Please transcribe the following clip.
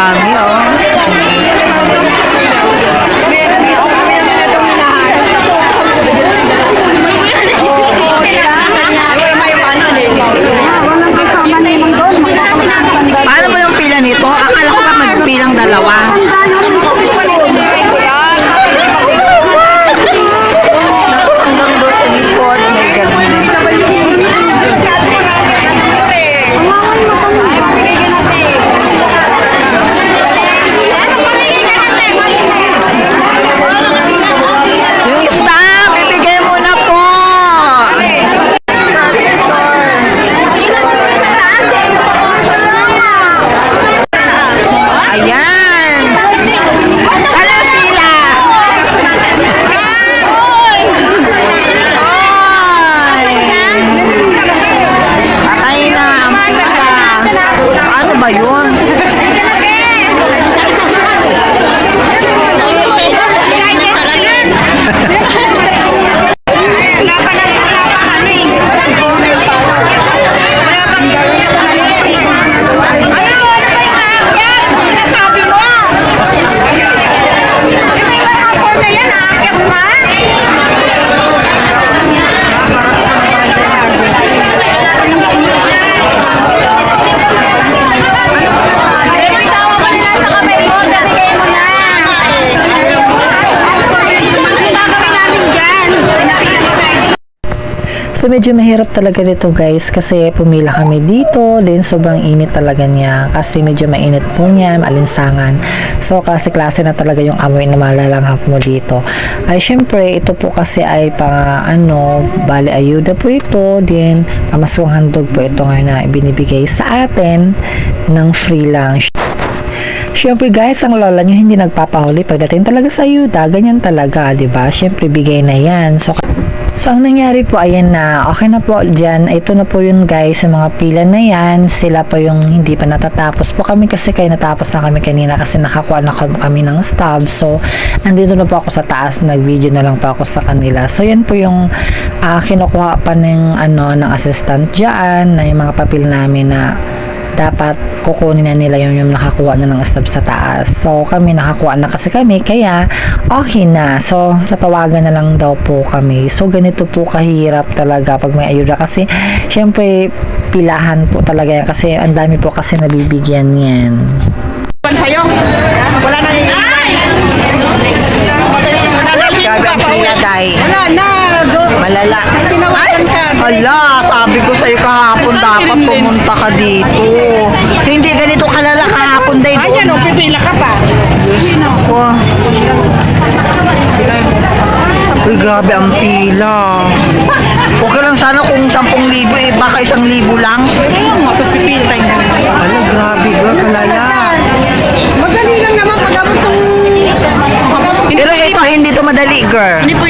dami, oh. Paano ba yung pila nito? Akala ko ba magpilang dalawa? Ano So medyo mahirap talaga dito guys kasi pumila kami dito then sobrang init talaga niya kasi medyo mainit po niya, malinsangan. So klase-klase na talaga yung amoy na malalanghap mo dito. Ay syempre ito po kasi ay pa ano, bali ayuda po ito din pamaswang handog po ito ngayon na binibigay sa atin ng free lang. Siyempre guys, ang lola nyo hindi nagpapahuli pagdating talaga sa ayuda, ganyan talaga, 'di ba? Siyempre bigay na 'yan. So So, ang nangyari po, ayan na, okay na po dyan. Ito na po yun guys, sa mga pila na yan. Sila pa yung hindi pa natatapos po kami kasi kayo natapos na kami kanina kasi nakakuha na kami ng stub. So, nandito na po ako sa taas, nag-video na lang po ako sa kanila. So, yan po yung ah, kinukuha pa ng, ano, ng assistant dyan, na yung mga papel namin na dapat kukunin na nila yung, yung nakakuha na ng stub sa taas. So, kami nakakuha na kasi kami, kaya okay na. So, tatawagan na lang daw po kami. So, ganito po kahirap talaga pag may ayuda kasi, syempre, pilahan po talaga yan kasi ang dami po kasi nabibigyan yan. Sabi ko sa'yo kahapon dapat pumunta ka dito. Hindi ganito kalala kahapon, Day. Ayan o, pipila ka pa. Ako. Uy, grabe ang pila. Okay lang sana kung 10,000 eh, baka 1,000 lang. Ayun mo, tapos pipila tayo. Ala, grabe girl, kalala. Madali lang naman pag abot tong... Pero ito, hindi to madali, girl. Hindi pwede